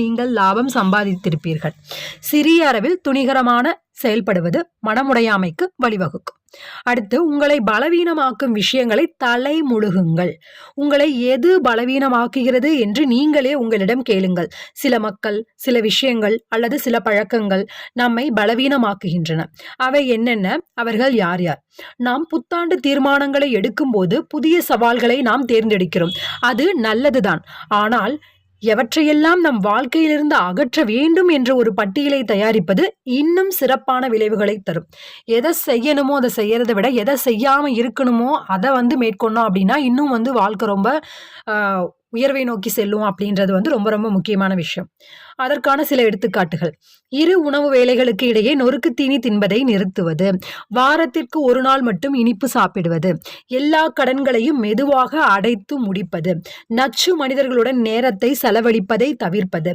நீங்கள் லாபம் சம்பாதித்திருப்பீர்கள். சிறிய அளவில் துணிகரமான செயல்படுவது மனமுடையாமைக்கு வழிவகுக்கும். அடுத்து உங்களை பலவீனமாக்கும் விஷயங்களை தலை முழுகுங்கள் உங்களை எது பலவீனமாக்குகிறது என்று நீங்களே உங்களிடம் கேளுங்கள். சில மக்கள் சில விஷயங்கள் அல்லது சில பழக்கங்கள் நம்மை பலவீனமாக்குகின்றன. அவை என்னென்ன? அவர்கள் யார் யார்? நாம் புத்தாண்டு தீர்மானங்களை எடுக்கும்போது புதிய சவால்களை நாம் தேர்ந்தெடுக்கிறோம். அது நல்லதுதான். ஆனால் எவற்றையெல்லாம் நம் வாழ்க்கையிலிருந்து அகற்ற வேண்டும் என்ற ஒரு பட்டியலை தயாரிப்பது இன்னும் சிறப்பான விளைவுகளை தரும். எதை செய்யணுமோ அதை செய்யறதை விட எதை செய்யாமல் இருக்கணுமோ அதை வந்து மேற்கொண்டோம் அப்படின்னா இன்னும் வந்து வாழ்க்கை ரொம்ப உயர்வை நோக்கி செல்லும் அப்படின்றது வந்து ரொம்ப ரொம்ப முக்கியமான விஷயம். அதற்கான சில எடுத்துக்காட்டுகள். இரு உணவு வேலைகளுக்கு இடையே நொறுக்கு தீனி தின்பதை நிறுத்துவது. வாரத்திற்கு ஒரு நாள் மட்டும் இனிப்பு சாப்பிடுவது. எல்லா கடன்களையும் மெதுவாக அடைத்து முடிப்பது. நச்சு மனிதர்களுடன் நேரத்தை செலவழிப்பதை தவிர்ப்பது.